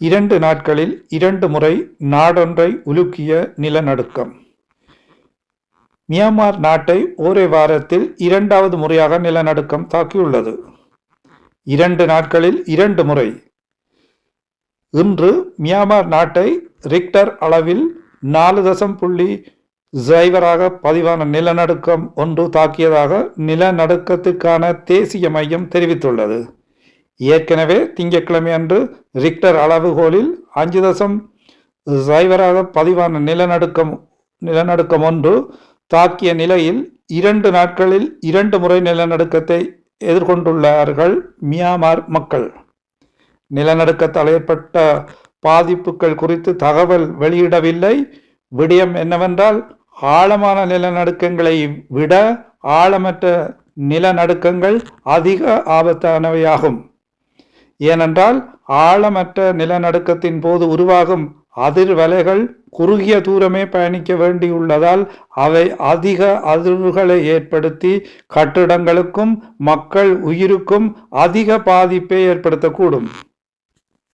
இரண்டு நாட்களில் இரண்டு முறை நாடொன்றை உலுக்கிய நிலநடுக்கம். மியான்மர் நாட்டை ஒரே வாரத்தில் இரண்டாவது முறையாக நிலநடுக்கம் தாக்கியுள்ளது. இரண்டு நாட்களில் இரண்டு முறை. இன்று மியான்மர் நாட்டை ரிக்டர் அளவில் நாலு தசம் புள்ளி சைவராக பதிவான நிலநடுக்கம் ஒன்று தாக்கியதாக நிலநடுக்கத்துக்கான தேசிய மையம் தெரிவித்துள்ளது. ஏற்கனவே திங்கட்கிழமை அன்று ரிக்டர் அளவுகோலில் அஞ்சு தசம் சைவராக பதிவான நிலநடுக்கம் நிலநடுக்கம் ஒன்று தாக்கிய நிலையில் இரண்டு நாட்களில் இரண்டு முறை நிலநடுக்கத்தை எதிர்கொண்டுள்ளார்கள் மியான்மர் மக்கள். நிலநடுக்கத்தால் ஏற்பட்ட பாதிப்புகள் குறித்து தகவல் வெளியிடவில்லை. விடயம் என்னவென்றால் ஆழமான நிலநடுக்கங்களை விட ஆழமற்ற நிலநடுக்கங்கள் அதிக ஆபத்தானவையாகும். ஏனென்றால் ஆழமற்ற நிலநடுக்கத்தின் போது உருவாகும் அதிர்வலைகள் குறுகிய தூரமே பயணிக்க வேண்டியுள்ளதால் அவை அதிக அதிர்வுகளை ஏற்படுத்தி கட்டிடங்களுக்கும் மக்கள் உயிருக்கும் அதிக பாதிப்பை ஏற்படுத்தக்கூடும்.